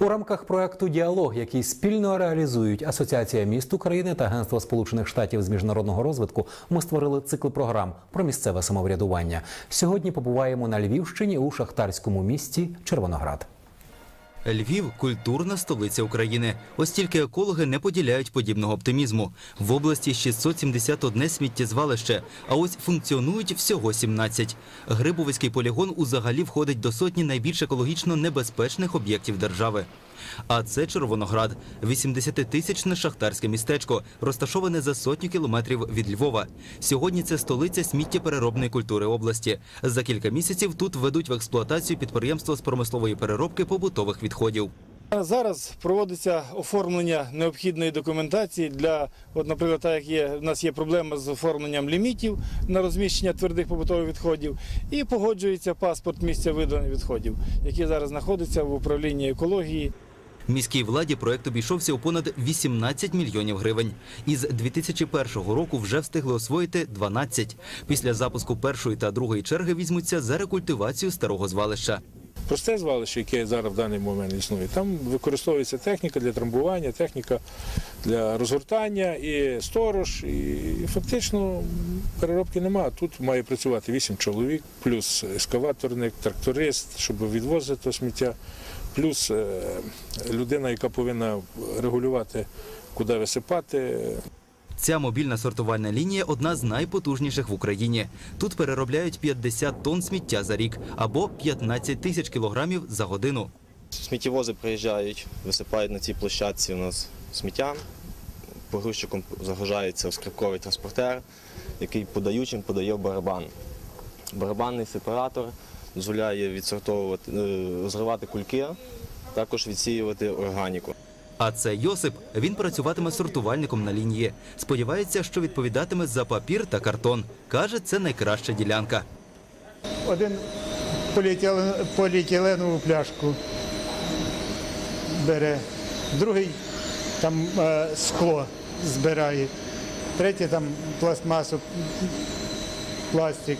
У рамках проекту Діалог, який спільно реалізують Асоціація міст України та Агентство Сполучених Штатів з міжнародного розвитку, ми створили цикл програм про місцеве самоврядування. Сьогодні побуваємо на Львівщині у шахтарському місті Червоноград. Львів культурна столиця України. Ось тільки екологи не поділяють подібного оптимізму. В області 671 сміттєзвалище, а ось функціонують всього 17. Грибовицький полігон узагалі входить до сотні найбільш екологічно небезпечних об'єктів держави. А це Червоноград, 80-тисячне шахтарське містечко, розташоване за сотню кілометрів від Львова. Сьогодні це столиця сміттєпереробної культури області. За кілька місяців тут введуть в експлуатацію підприємство з промислової переробки побутових відходів. Зараз проводиться оформлення необхідної документації для, от, наприклад, так як є, у нас є проблема з оформленням лімітів на розміщення твердих побутових відходів, і погоджується паспорт місця видалення відходів, який зараз знаходиться в управлінні екології. Міській владі проект обійшовся у понад 18 мільйонів гривень. Із 2001 року вже встигли освоїти 12. Після запуску першої та другої черги візьмуться за рекультивацію старого звалища. Просте звалище, яке зараз в даний момент існує, там використовується техніка для трамбування, техніка для розгортання і сторож, і фактично переробки немає. Тут має працювати 8 чоловік, плюс ескаваторник, тракторист, щоб відвозити сміття, плюс е, людина, яка повинна регулювати, куди висипати, Ця мобільна сортувальна лінія одна з найпотужніших в Україні. Тут переробляють 50 тонн сміття за рік або 15 тисяч кілограмів за годину. Сміттєвози приїжджають, висипають на цій площадці у нас сміття. Погрузчиком загружається скрипковий транспортер, який подаючим подає в барабан. Барабанний сепаратор дозволяє відсортовувати, е, розривати кульки, також відсіювати органіку. А це Йосип. Він працюватиме сортувальником на лінії. Сподівається, що відповідатиме за папір та картон. Каже, це найкраща ділянка. один поліетилен- поліетиленову пляшку бере, другий там е, скло збирає, третій там пластмасу, пластик.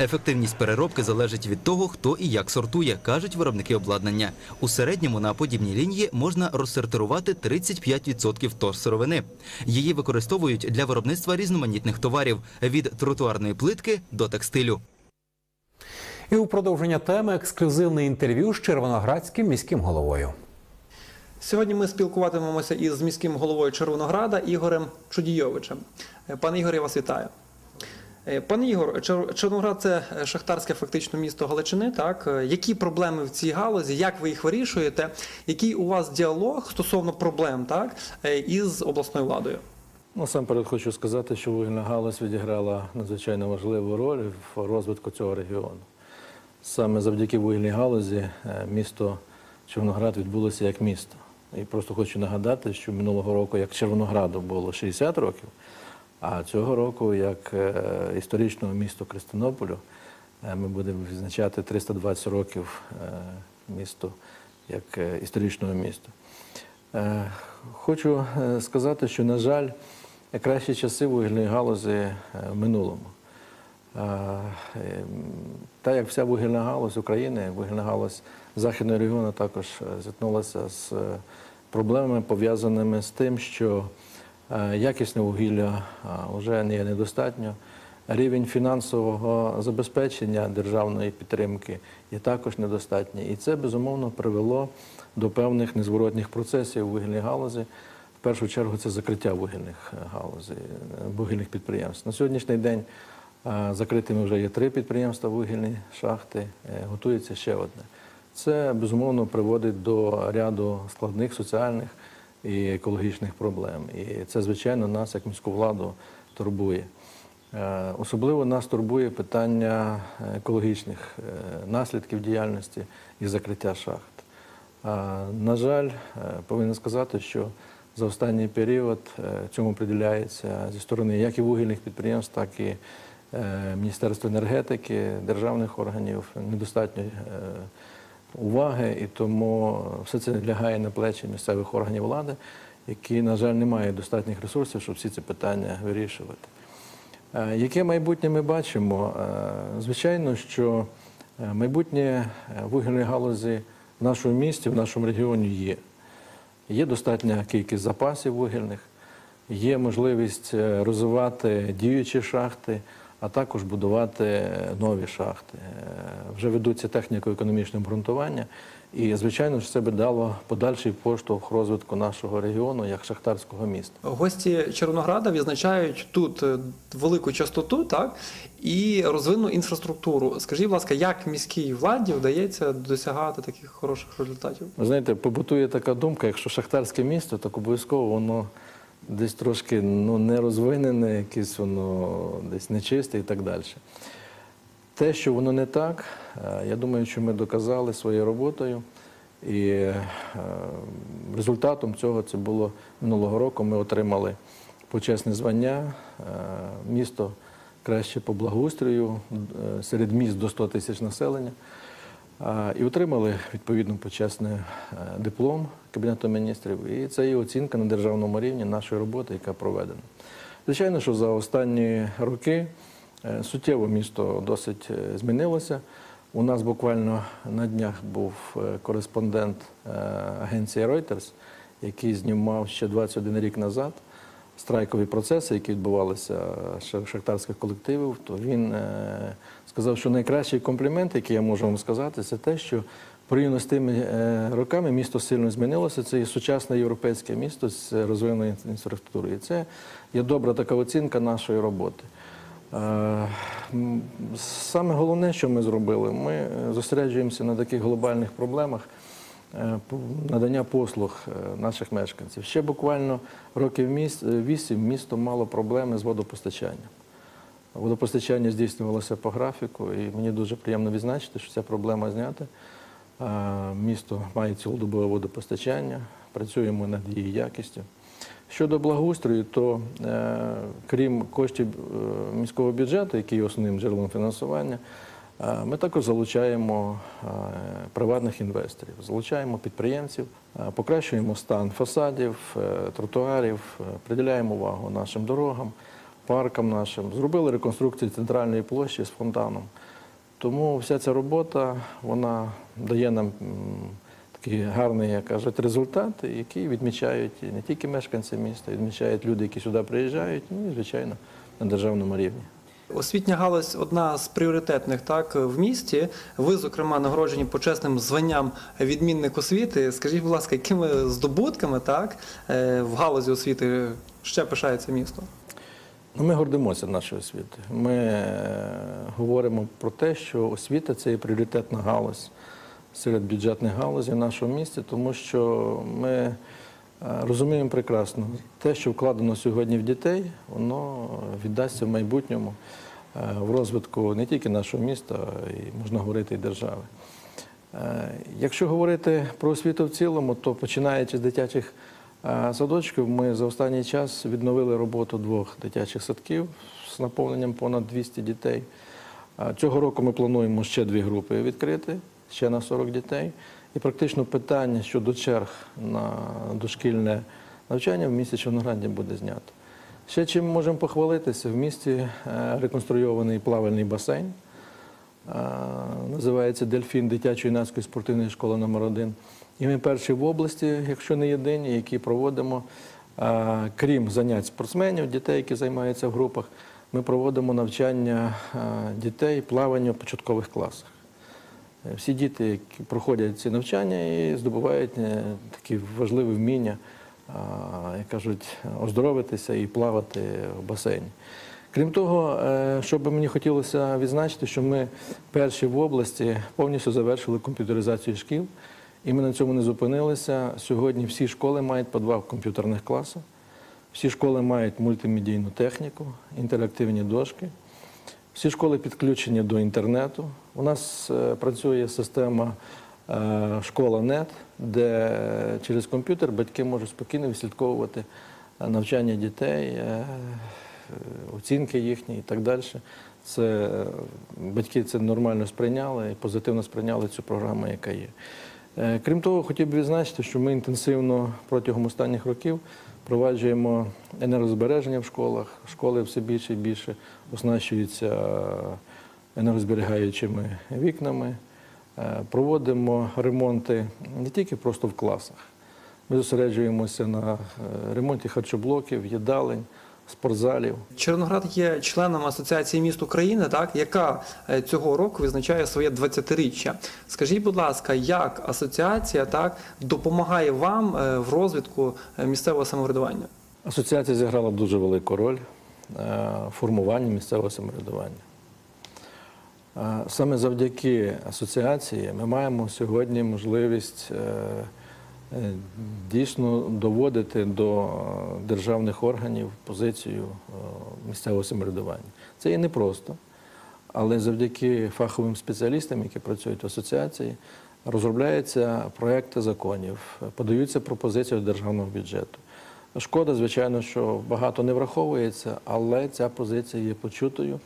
Ефективність переробки залежить від того, хто і як сортує, кажуть виробники обладнання. У середньому на подібній лінії можна розсортирувати 35% торсировини. Її використовують для виробництва різноманітних товарів від тротуарної плитки до текстилю. І у продовження теми ексклюзивне інтерв'ю з червоноградським міським головою. Сьогодні ми спілкуватимемося із міським головою Червонограда Ігорем Чудійовичем. Пане Ігор, я вас вітаю. Е, Пане Ігор, Червоноград це е, шахтарське фактично місто Галичини. Так Е, які проблеми в цій галузі? Як ви їх вирішуєте? Який у вас діалог стосовно проблем так із обласною владою? Насамперед хочу сказати, що вугільна галузь відіграла надзвичайно важливу роль в розвитку цього регіону. Саме завдяки вугільній галузі місто Червоноград відбулося як місто. І просто хочу нагадати, що минулого року, як Червонограду було 60 років, а цього року, як е, історичного міста Кристинополю, е, ми будемо відзначати 320 років е, місту як історичного міста. Хочу сказати, що, на жаль, кращі часи вугільної галузі в минулому. Та як вся вугільна галузь України, вугільна галузь Західного регіону також зіткнулася з проблемами, пов'язаними з тим, що якісне вугілля вже не є недостатньо. Рівень фінансового забезпечення державної підтримки є також недостатній. І це безумовно привело до певних незворотних процесів у вугільній галузі. В першу чергу це закриття вугільних е, галузей, е, вугільних підприємств. На сьогоднішній день е, закритими вже є три підприємства вугільні шахти, е, готується ще одне. Це безумовно приводить до ряду складних соціальних і екологічних проблем. І це, звичайно, нас, як міську владу, турбує. Е, Особливо нас турбує питання екологічних е, наслідків діяльності і закриття шахт. Е, На жаль, повинен сказати, що за останній період цьому приділяється зі сторони як і вугільних підприємств, так і Міністерства енергетики, державних органів недостатньо уваги, і тому все це лягає на плечі місцевих органів влади, які, на жаль, не мають достатніх ресурсів, щоб всі ці питання вирішувати. Е, Яке майбутнє ми бачимо? Е, Звичайно, що е, майбутнє вугільної галузі в нашому місті, в нашому регіоні є. Є достатня кількість запасів вугільних, є можливість розвивати діючі шахти, а також будувати нові шахти. Е, Вже ведуться техніко-економічне обґрунтування. І, звичайно ж, це би дало подальший поштовх розвитку нашого регіону як шахтарського міста. Гості Червонограда відзначають тут е, велику частоту, так і розвинену інфраструктуру. Скажіть, будь ласка, як міській владі вдається досягати таких хороших результатів? Ви знаєте, побутує така думка, якщо шахтарське місто, так обов'язково воно десь трошки ну, не розвинене, якесь воно десь нечисте і так далі. Те, що воно не так, е, я думаю, що ми доказали своєю роботою. І е, результатом цього це було минулого року. Ми отримали почесне звання е, місто краще по благоустрою серед міст до 100 тисяч населення. І отримали відповідно почесний е, диплом Кабінету міністрів. І це є оцінка на державному рівні нашої роботи, яка проведена. Звичайно, що за останні роки е, суттєво місто досить е, змінилося. У нас буквально на днях був кореспондент агенції Reuters, який знімав ще 21 рік назад страйкові процеси, які відбувалися ша- шахтарських колективів, то він е, сказав, що найкращий комплімент, який я можу вам сказати, це те, що порівняно з тими е, роками місто сильно змінилося. Це є сучасне європейське місто з розвиненою інфраструктурою. І це є добра така оцінка нашої роботи. Е, Саме головне, що ми зробили, ми е, зосереджуємося на таких глобальних проблемах е, надання послуг е, наших мешканців. Ще буквально років е, вісім місто мало проблеми з водопостачанням. Водопостачання здійснювалося по графіку, і мені дуже приємно відзначити, що ця проблема знята. Е, Місто має цілодобове водопостачання, працюємо над її якістю. Щодо благоустрою, то е, крім коштів е, міського бюджету, який є основним джерелом фінансування, е, ми також залучаємо приватних інвесторів, залучаємо підприємців, покращуємо стан фасадів, е, тротуарів, е, приділяємо увагу нашим дорогам, паркам нашим. Зробили реконструкцію центральної площі з фонтаном. Тому вся ця робота вона дає нам такий гарний, як кажуть, результат, який відмічають не тільки мешканці міста, відмічають люди, які сюди приїжджають, ну і звичайно на державному рівні. Освітня галузь одна з пріоритетних так в місті. Ви, зокрема, нагороджені почесним званням відмінник освіти. Скажіть, будь ласка, якими здобутками так е, в галузі освіти ще пишається місто? Ну, ми гордимося нашою освітою. Ми е, говоримо про те, що освіта це є пріоритетна галузь серед бюджетних галузей в нашому місті, тому що ми розуміємо прекрасно, те, що вкладено сьогодні в дітей, воно віддасться в майбутньому е, в розвитку не тільки нашого міста, й можна говорити і держави. Е, Якщо говорити про освіту в цілому, то починаючи з дитячих е, садочків, ми за останній час відновили роботу двох дитячих садків з наповненням понад 200 дітей. Е, Цього року ми плануємо ще дві групи відкрити, ще на 40 дітей. І практично питання щодо черг на дошкільне навчання в місті Чорнограді буде знято. Ще чим можемо похвалитися, в місті е, реконструйований плавальний басейн. Називається Дельфін дитячо-юнацької спортивної школи номер 1 І ми перші в області, якщо не єдині, які проводимо, крім занять спортсменів, дітей, які займаються в групах, ми проводимо навчання дітей плаванню в початкових класах. Е, Всі діти, які проходять ці навчання і здобувають е, такі важливі вміння, як кажуть, оздоровитися і плавати в басейні. Крім того, е, що би мені хотілося відзначити, що ми перші в області повністю завершили комп'ютеризацію шкіл, і ми на цьому не зупинилися. Сьогодні всі школи мають по два комп'ютерних класи, всі школи мають мультимедійну техніку, інтерактивні дошки. Всі школи підключені до інтернету. У нас е, працює система е, школа-нет, де через комп'ютер батьки можуть спокійно відслідковувати е, навчання дітей, оцінки їхні і так далі. Це батьки це нормально сприйняли і позитивно сприйняли цю програму, яка є. Крім того, хотів би відзначити, що ми інтенсивно протягом останніх років впроваджуємо енергозбереження в школах. Школи все більше і більше оснащуються енергозберігаючими вікнами. Е, Проводимо ремонти не тільки просто в класах. Ми зосереджуємося на е, ремонті харчоблоків, їдалень, спортзалів. Червоноград є членом Асоціації міст України, так, яка е, цього року відзначає своє 20-річчя. Скажіть, будь ласка, як асоціація так, допомагає вам е, в розвитку е, місцевого самоврядування? Асоціація зіграла дуже велику роль в формуванні місцевого самоврядування. Саме завдяки асоціації ми маємо сьогодні можливість дійсно доводити до е, державних органів позицію е, місцевого самоврядування. Це є непросто, але завдяки фаховим спеціалістам, які працюють в асоціації, розробляються проекти законів, подаються пропозиції до державного бюджету. Шкода, звичайно, що багато не враховується, але ця позиція є почутою.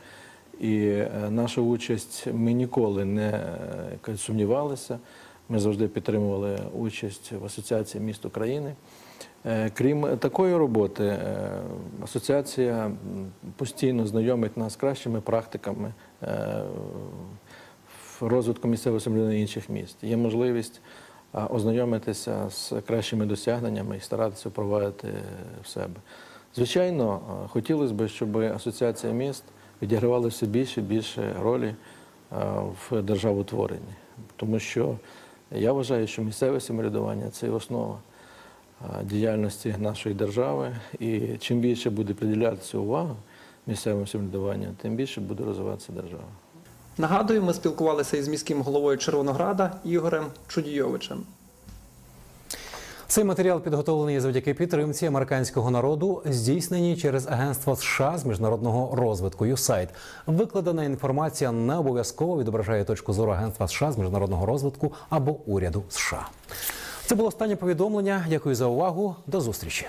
І е, наша участь ми ніколи не е, сумнівалися. Ми завжди підтримували участь в Асоціації міст України. Е, Крім такої роботи, е, асоціація постійно знайомить нас з кращими практиками е, розвитку місцевого самоврядування інших міст. Є можливість ознайомитися з кращими досягненнями і старатися впровадити в себе. Звичайно, хотілося б, щоб асоціація міст відігравала все більше і більше ролі в державотворенні, тому що я вважаю, що місцеве самоврядування це основа діяльності нашої держави, і чим більше буде приділятися увага місцевому самоврядуванню, тим більше буде розвиватися держава. Нагадую, ми спілкувалися із міським головою Червонограда Ігорем Чудійовичем. Цей матеріал підготовлений завдяки підтримці американського народу, здійсненій через Агентство США з міжнародного розвитку USAID. Викладена інформація не обов'язково відображає точку зору Агентства США з міжнародного розвитку або уряду США. Це було останнє повідомлення. Дякую за увагу. До зустрічі.